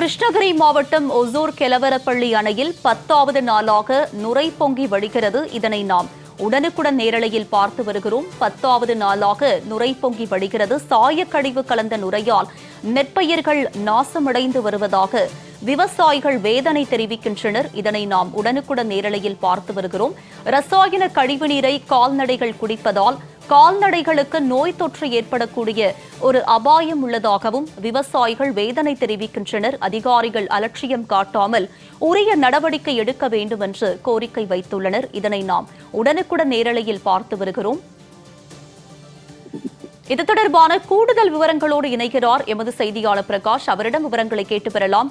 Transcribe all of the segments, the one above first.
கிருஷ்ணகிரி மாவட்டம் ஒசூர் கெலவரப்பள்ளி அணையில் பத்தாவது நாளாக நுரை பொங்கி வடிகிறது இதனை நாம் உடனுக்குடன் நேரலையில் பார்த்து வருகிறோம். பத்தாவது நாளாக நுரை பொங்கி வடிகிறது சாயக்கழிவு கலந்த நுரையால் நெற்பயிர்கள் நாசமடைந்து வருவதாக விவசாயிகள் வேதனை தெரிவிக்கின்றனர். இதனை நாம் உடனுக்குடன் நேரலையில் பார்த்து வருகிறோம். ரசாயன கழிவு நீரை கால்நடைகள் குடிப்பதால் கால்நடைகளுக்கு நோய் தொற்று ஏற்படக்கூடிய ஒரு அபாயம் உள்ளதாகவும் விவசாயிகள் வேதனை தெரிவிக்கின்றனர். அதிகாரிகள் அலட்சியம் காட்டாமல் உரிய நடவடிக்கை எடுக்க வேண்டும் என்று கோரிக்கை வைத்துள்ளனர். இதனை நாம் உடனுக்குடன் நேரலையில் பார்த்து வருகிறோம். இது தொடர்பான கூடுதல் விவரங்களோடு இணைகிறார் எமது செய்தியாளர் பிரகாஷ். அவரிடம் விவரங்களை கேட்டு பெறலாம்.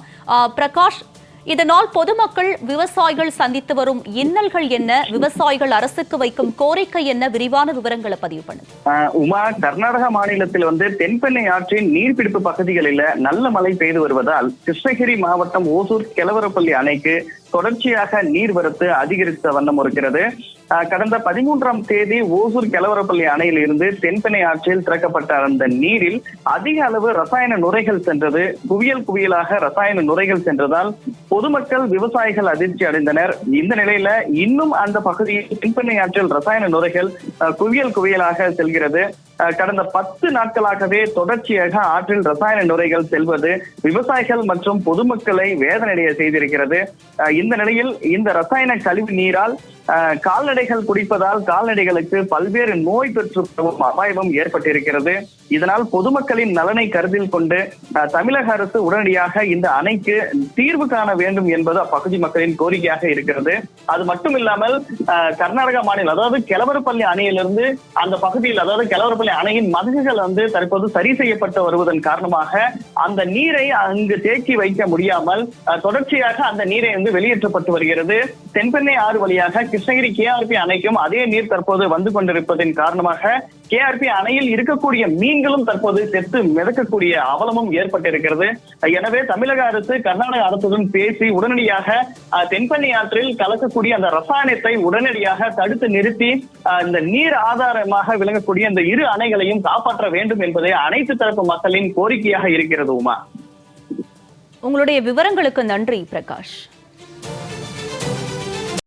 பிரகாஷ் இதனால் பொதுமக்கள் விவசாயிகள் சந்தித்து வரும் இன்னல்கள் என்ன? விவசாயிகள் அரசுக்கு வைக்கும் கோரிக்கை என்ன? விரிவான விவரங்களை பதிவு பண்ணுங்க. ஆஹ் உமா கர்நாடக மாநிலத்தில் வந்து தென்பெண்ணை ஆற்றின் நீர்பிடிப்பு பகுதிகளில் நல்ல மழை பெய்து வருவதால் கிருஷ்ணகிரி மாவட்டம் ஓசூர் கெலவரப்பள்ளி அணைக்கு தொடர்ச்சியாக நீர்வரத்து அதிகரித்த வண்ணம் இருக்கிறது. கடந்த பதிமூன்றாம் தேதி ஓசூர் கெலவரப்பள்ளி அணையில் இருந்து தென்பெண்ணை ஆற்றில் திறக்கப்பட்ட அந்த நீரில் அதிக அளவு ரசாயன நுரைகள் சென்றது. குவியல் குவியலாக ரசாயன நுரைகள் சென்றதால் பொதுமக்கள் விவசாயிகள் அதிர்ச்சி அடைந்தனர். இந்த நிலையில இன்னும் அந்த பகுதியில் தென்பெண்ணை ஆற்றில் ரசாயன நுரைகள் ஆஹ் குவியல் குவியலாக செல்கிறது. கடந்த பத்து நாட்களாகவே தொடர்ச்சியாக ஆற்றில் ரசாயன நுரைகள் செல்வது விவசாயிகள் மற்றும் பொதுமக்களை வேதனையடைய செய்திருக்கிறது. இந்த நிலையில் இந்த ரசாயன கழிவு நீரால் கால்நடைகள் குடிப்பதால் கால்நடைகளுக்கு பல்வேறு நோய் தொற்று அபாயமும் ஏற்பட்டிருக்கிறது. இதனால் பொதுமக்களின் நலனை கருத்தில் கொண்டு தமிழக அரசு உடனடியாக இந்த அணைக்கு தீர்வு காண வேண்டும் என்பது அப்பகுதி மக்களின் கோரிக்கையாக இருக்கிறது. அது மட்டும் இல்லாமல் கர்நாடக மாநிலம் அதாவது கிளவரப்பள்ளி அணையிலிருந்து அந்த பகுதியில் அதாவது அணையின் மதகுகள் வந்து தற்போது சரி செய்யப்பட்டு வருவதன் காரணமாக அந்த நீரை அங்கு தேக்கி வைக்க முடியாமல் தொடர்ச்சியாக அந்த நீரை வந்து வெளியேற்றப்பட்டு வருகிறது. தென்பெண்ணை ஆறு வழியாக கிருஷ்ணகிரி கேஆர்பி அணைக்கும் அதே நீர் தற்போது வந்து கொண்டிருப்பதன் காரணமாக கேஆர்பி அணையில் இருக்கக்கூடிய மீன்களும் தற்போது செத்து மிதக்கக்கூடிய அவலமும் ஏற்பட்டிருக்கிறது. எனவே தமிழக அரசு கர்நாடக அரசுடன் பேசி உடனடியாக தென்பண்ணி ஆற்றில் கலக்கக்கூடிய அந்த ரசாயனத்தை உடனடியாக தடுத்து நிறுத்தி இந்த நீர் ஆதாரமாக விளங்கக்கூடிய இந்த இரு அணைகளையும் காப்பாற்ற வேண்டும் என்பதே அனைத்து தரப்பு மக்களின் கோரிக்கையாக இருக்கிறது உமா. உங்களுடைய விவரங்களுக்கு நன்றி பிரகாஷ்.